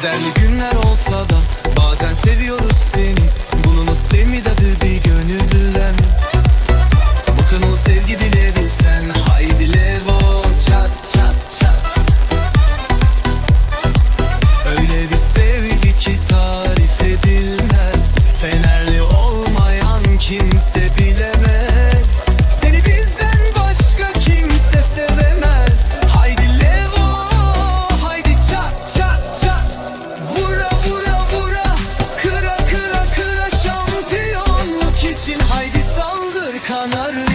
Kederli günler olsa da bazen seviyoruz seni. kanar